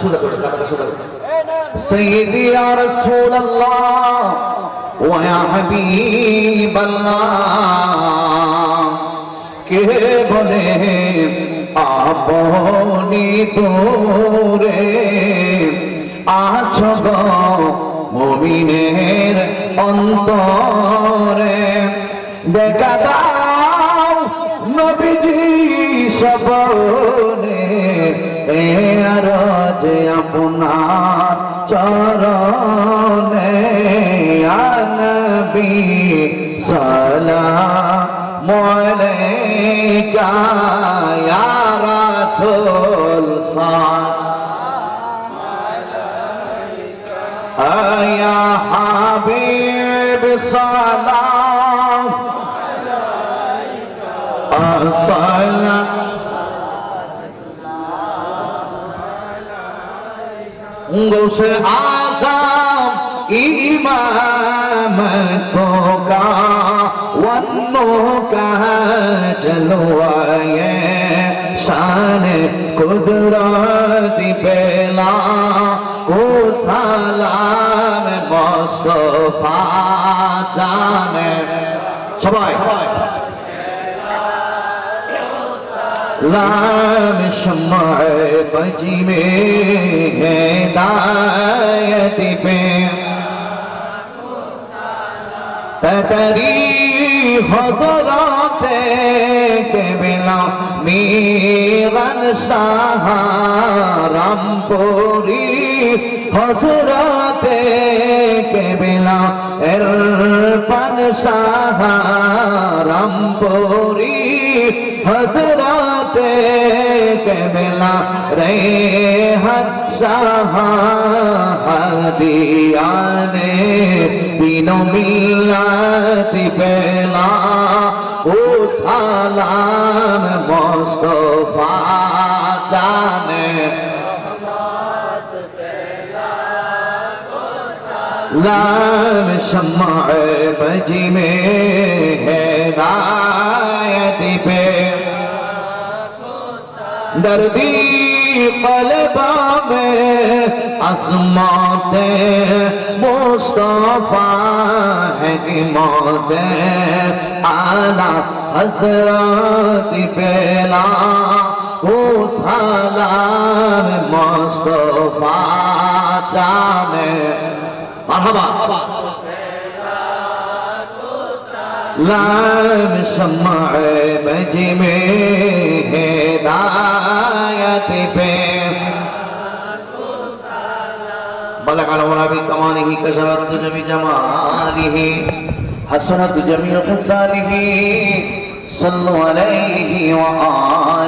সোজা করে কাতাটা সোজা করে। সৈয়দি ইয়া রাসূলুল্লাহ ওয়া ইয়া হাবিবাল্লাহ, কে বলে আপনি তোরে আছো গো অন্তরে? দেখা দাও নবীজি সবনে, এ আর যে আপনার চরণে আনবি সালা মলেকা ইয়া রাসূল সালাম ইয়া হাবিব সালাম আলাইকা গোসে আসাম ইমাম কোকা का जलवाए शान कुदरत बेला ओ सालाम मुस्तफा जाने সবাই लाम शम्मा बजी में हिदायत पे ततरी हजरते के बिला मीरन शाह रामपुरी हजरते के बिला इरफान शाह रामपुरी ते के रे हर सहादिया ने तीनों मिला बेला ओ सलाम मुस्तफ़ा जाने। लाम शम्मा बजी में है। دردی قلبا میں عظمت مصطفیٰ ہے امامت اعلی حضرت پہلا وہ سلام مصطفیٰ جانے مرحبا لام شمع بجمے بلغ العلا بكماله كشفت بجماله حسنت جميع خصاله صلوا عليه وآله